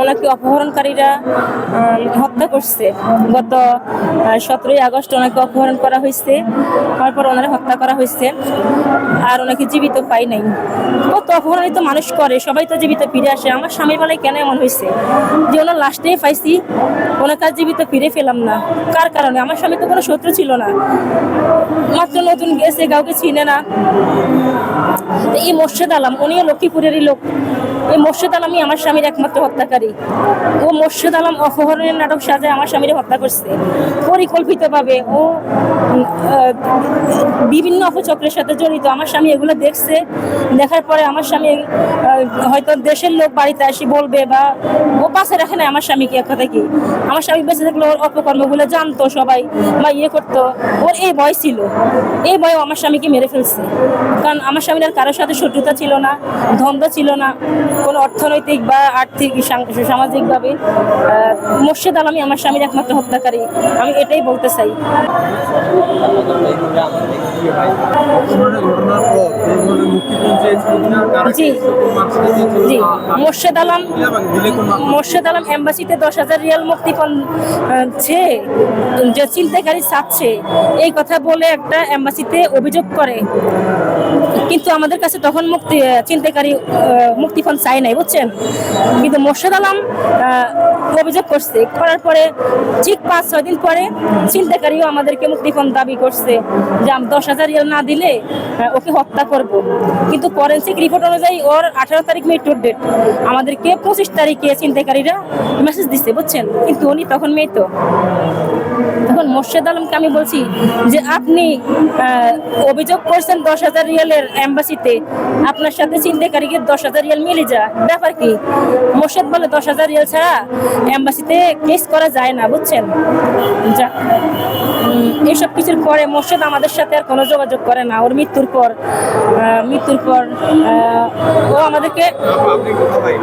ওনাকে অপহরণকারীরা হত্যা করছে। গত সতেরোই আগস্ট ওনাকে অপহরণ করা হয়েছে। তারপর ওনারা হত্যা করা হয়েছে। আর ওনাকে জীবিত পাই নাই। কত অপহরণিত মানুষ করে, সবাই তো জীবিত ফিরে আসে। আমার স্বামীর বেলায় কেন এমন হয়েছে? যে ওনার লাস্টেই পাইছি, ওনাকে আর জীবিত ফিরে পেলাম না। কার কারণে? আমার স্বামী তো কোনো শত্রু ছিল না। মাত্র নতুন গেছে, কাউকে চিনে না। এই মোর্শেদ আলম, উনিও লক্ষ্মীপুরেরই লোক। এই মোর্শেদ আলমই আমার স্বামীর একমাত্র হত্যাকারী। ও মোর্শেদ আলম অপহরণের নাটক সাজায় আমার স্বামীর হত্যা করছে। পরিকল্পিতভাবে ও বিভিন্ন অপচক্রের সাথে জড়িত। আমার স্বামী এগুলো দেখছে, দেখার পরে আমার স্বামী হয়তো দেশের লোক বাড়িতে আসি বলবে বা ও পাশে রাখে না আমার স্বামীকে এক কথা কি? আমার স্বামী বেঁচে থাকলে ওর অপকর্মগুলো জানতো সবাই বা ইয়ে করতো। ওর এই ভয় ছিল। এই ভয়ে আমার স্বামীকে মেরে ফেলছে। কারণ আমার স্বামীর আর কারোর সাথে শত্রুতা ছিল না, দ্বন্দ্ব ছিল না। কোনো অর্থনৈতিক বা আর্থিক সামাজিকভাবে মোর্শেদ আলমী আমার স্বামীর একমাত্র হত্যাকারী আমি এটাই বলতে চাই জি। জি মোর্শেদ আলম? মোর্শেদ আলম এম্বাসিতে দশ হাজার রিয়াল মুক্তিপণ চেয়ে যে চিন্তাকারী চাচ্ছে, এই কথা বলে একটা এম্বাসিতে অভিযোগ করে কিন্তু আমাদের কাছে তখন মুক্তি চিন্তাকারী মুক্তিপণ চাই নাই, বুঝছেন? কিন্তু মোর্শেদ আলম অভিযোগ করছে। করার পরে ঠিক পাঁচ, ছয় দিন পরে চিন্তাকারীও আমাদেরকে মুক্তিপণ দাবি করছে যে আম- দশ হাজার রিয়াল না দিলে ওকে হত্যা করব। কিন্তু ফরেন্সিক রিপোর্ট অনুযায়ী ওর আঠারো তারিখ মৃত্যুর ডেট আমাদেরকে পঁচিশ তারিখে চিন্তাকারীরা মেসেজ দিচ্ছে বুঝছেন? কিন্তু উনি তখন মেয়ে তো তখন মোর্শেদ আলমকে আমি বলছি যে আপনি অভিযোগ করছেন দশ হাজার রিয়ালের অ্যাম্বাসিতে আপনার সাথে চিন্তাকারীকে দশ হাজার রিয়াল মিলে যা। ব্যাপার কি? মোর্শেদ বলে দশ হাজার রিয়াল ছাড়া অ্যাম্বাসিতে কেস করা যায় না, বুঝছেন? যা এইসব কিছুর পরে মোর্শেদ আমাদের সাথে আর কোনো যোগাযোগ করে না। ওর মৃত্যুর পর মৃত্যুর পর ও আমাদেরকে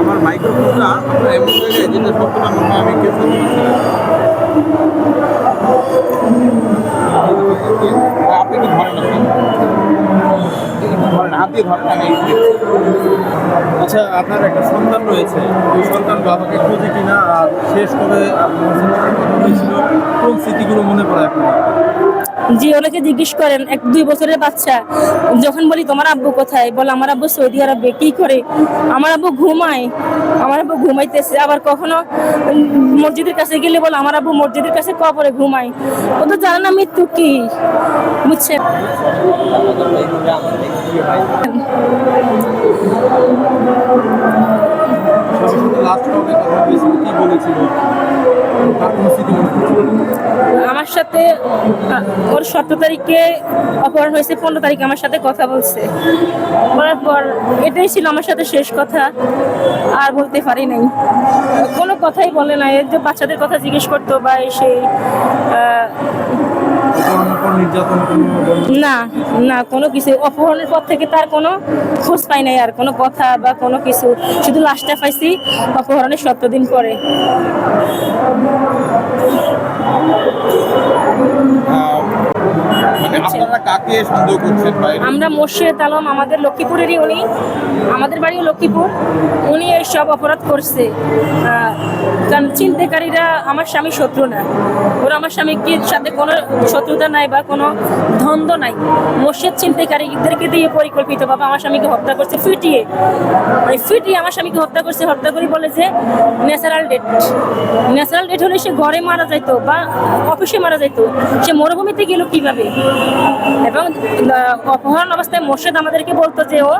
আমার মাইক্রোফোনটা এমন মনে আমি। আপনি কি ধরেন ধরেন, হাত দিয়ে আচ্ছা আপনার একটা সন্তান রয়েছে। ওই সন্তান বাবাকে খুঁজে কিনা আর শেষ করে কোন স্মৃতিগুলো মনে পড়ে আপনার? জি ওনাকে জিজ্ঞেস করেন, এক দুই বছরের বাচ্চা, যখন বলি, তোমার আব্বু কোথায়? বলে, আমার আব্বু সৌদি আরবে। কি করে? আমার আব্বু ঘুমায়। আমার আব্বু ঘুমাইতেছে। আবার কখনো? মসজিদের কাছে গেলে বলে, আমার আব্বু মসজিদের কাছে কবরে ঘুমায়। ও তো জানে না মৃত্যু কি বুঝছে আমার সাথে ওর সতেরো তারিখে অপহরণ হয়েছে, পনেরো তারিখে আমার সাথে কথা বলছে। বলার পর এটাই ছিল আমার সাথে শেষ কথা, আর বলতে পারি নাই। কোনো কথাই বলে না যে বাচ্চাদের কথা জিজ্ঞেস করতো বা এসে না না, কোনো কিছু। অপহরণের পর থেকে তার কোনো খোঁজ পাই নাই আর, কোনো কথা বা কোনো কিছু। শুধু লাস্টে পাইছি অপহরণের সতেরো দিন পরে। কাকে সন্দেহ করছেন আমরা মোর্শেদ আলম, আমাদের লক্ষ্মীপুরেরই উনি। আমাদের বাড়িও লক্ষ্মীপুর। উনি এই সব অপরাধ করছে। কারণ চিন্তাকারীরা আমার স্বামী শত্রু না। ওরা আমার স্বামীকে সাথে কোনো শত্রুতা নাই বা কোনো দ্বন্দ্ব নাই। মোর্শেদ চিন্তাকারীদেরকে দিয়ে পরিকল্পিতভাবে আমার স্বামীকে হত্যা করছে, ফিটিয়ে। মানে ফিটিয়ে আমার স্বামীকে হত্যা করছে, হত্যা করে বলে যে ন্যাচারাল ডেট। ন্যাচারাল ডেট হলে সে ঘরে মারা যাইতো বা অফিসে মারা যাইতো। সে মরুভূমিতে গেল কীভাবে? এবং অপহরণ অবস্থায় মোর্শেদ আমাদেরকে বলতো যে ও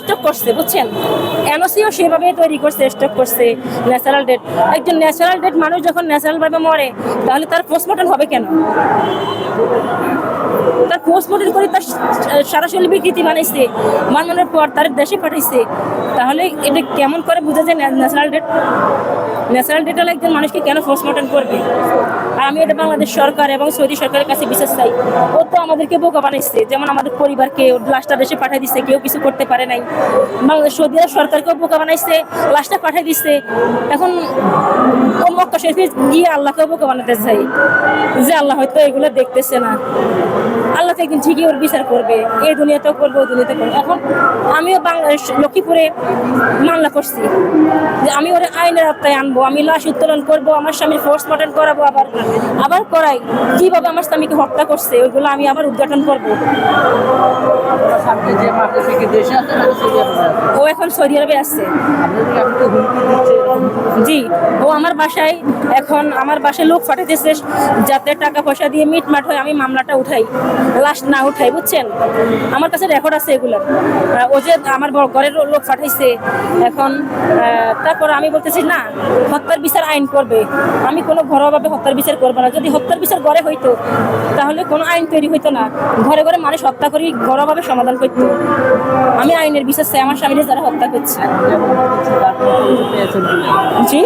স্টক করছে, বুঝছেন? এনওসিও সেভাবে তৈরি করছে, স্টক করছে, ন্যাচারাল ডেট। একজন ন্যাচারাল ডেট মানুষ যখন ন্যাচারাল ভাবে মরে, তাহলে তার পোস্টমর্টম হবে কেন? তার পোস্টমর্টম করে তার সারা শরীর বিকৃতি বানাইছে বানানোর পর তার দেশে পাঠাইছে। তাহলে এটা কেমন করে বোঝা যায় ন্যাচারাল ডেট? ন্যাচারাল ডেট হলে একজন মানুষকে কেন পোস্টমর্টম করবে? আর আমি এটা বাংলাদেশ সরকার এবং সৌদি সরকারের কাছে বিশ্বাস চাই। ও তো আমাদেরকে বোকা বানাইছে। যেমন আমাদের পরিবারকে লাশটা দেশে পাঠিয়ে দিচ্ছে কেউ কিছু করতে পারে নাই। বাংলাদেশ সৌদি সরকারকেও বোকা বানাইছে, লাশটা পাঠিয়ে দিচ্ছে এখন শরীফে গিয়ে আল্লাহকেও বোকা বানাতে চাই। যে আল্লাহ হয়তো এগুলো দেখতেছে না। আল্লাহ তো একদিন ঠিকই ওর বিচার করবে। এই দুনিয়াতেও করবে ওই দুনিয়াতে করবে। এখন আমিও বাংলাদেশ লক্ষ্মীপুরে মামলা করছি। যে আমি ওর আইনের আওতায় আনব আমি লাশ উত্তোলন করব আমার স্বামীর ফোর্স মর্টেন করাবো আবার। আবার করাই। কীভাবে আমার স্বামীকে হত্যা করছে ওইগুলো আমি আবার উদ্ঘাটন করব? ও এখন সৌদি আরবে আসছে জি। ও আমার বাসায় এখন আমার বাসায় লোক পাঠাইতেছে যাতে টাকা পয়সা দিয়ে মিটমাট হয়ে, আমি মামলাটা উঠাই। লাস্ট না উঠাই, বুঝছেন? আমার কাছে রেকর্ড আছে এগুলো। ও যে আমার ঘরের লোক পাঠাইছে। এখন তারপর আমি বলতেছি, না, হত্যার বিচার আইন করবে। আমি কোনো ঘরোয়াভাবে হত্যার বিচার করব না। যদি হত্যার বিচার ঘরে হইতো, তাহলে কোনো আইন তৈরি হইতো না। ঘরে ঘরে মানুষ হত্যা করি, ঘরোয়াভাবে সমাধান করতো। আমি আইনের বিচার চাই, আমার স্বামীর যারা হত্যা করছে। জি?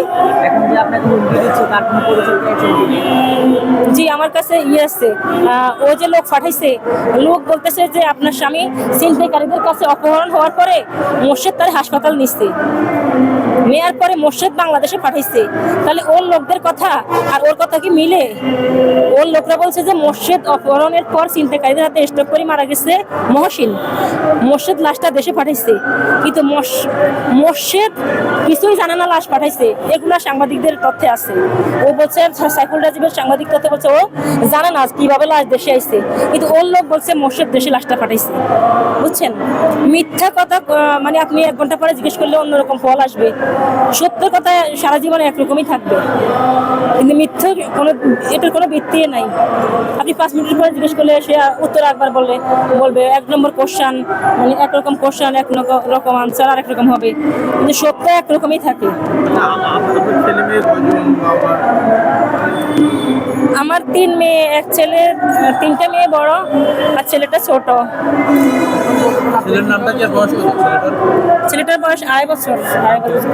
এখন যে আপনাকে হুমকি দিচ্ছে তার কোনো পরিচয় পেয়েছেন জি আমার কাছে ইয়ে আসছে ও যে লোক পাঠাইছে লোক বলতেছে যে আপনার স্বামী ছিনতাইকারীদের কাছে অপহরণ হওয়ার পরে মোর্শেদ তার হাসপাতাল নিচ্ছে নেয়ার পরে মোর্শেদ বাংলাদেশে পাঠাইছে। তাহলে ওর লোকদের কথা আর ওর কথা কি মিলে? ওর লোকরা বলছে যে মোর্শেদ অপহরণের পর ছিনতাইকারীদের হাতে স্টক করে মারা গেছে মহসিন। মোর্শেদ লাশটা দেশে পাঠাইছে। কিন্তু মোর্শ- মোর্শেদ কিছুই জানে না লাশ পাঠাইছে। এগুলা সাংবাদিকদের তথ্যে আছে। ও বলছে সাইফুল রাজীবের সাংবাদিক তথ্য বলছে, ও জানে না কীভাবে লাশ দেশে আইছে। কিন্তু ওর লোক বলছে, মোর্শেদ দেশে লাশটা পাঠাইছে। বুঝছেন? মিথ্যা কথা মানে আপনি এক ঘণ্টা পরে জিজ্ঞেস করলে অন্যরকম ফল আসবে। সত্য কথা সারা জীবন একরকমই থাকবে। কিন্তু মিথ্যা কোনো এটার কোনো ভিত্তি নাই। আপনি পাঁচ মিনিট পরে জিজ্ঞেস করলে সে উত্তর একবার বললে বলবে এক নম্বর কোশ্চান মানে একরকম কোশ্চান এক রকম- আনসার আর একরকম হবে। কিন্তু সত্য একরকমই থাকে। আমার তিন মেয়ে এক ছেলে তিনটা মেয়ে বড় আর ছেলেটা ছোট। ছেলেটার বয়স আড়াই বছর আড়াই বছর।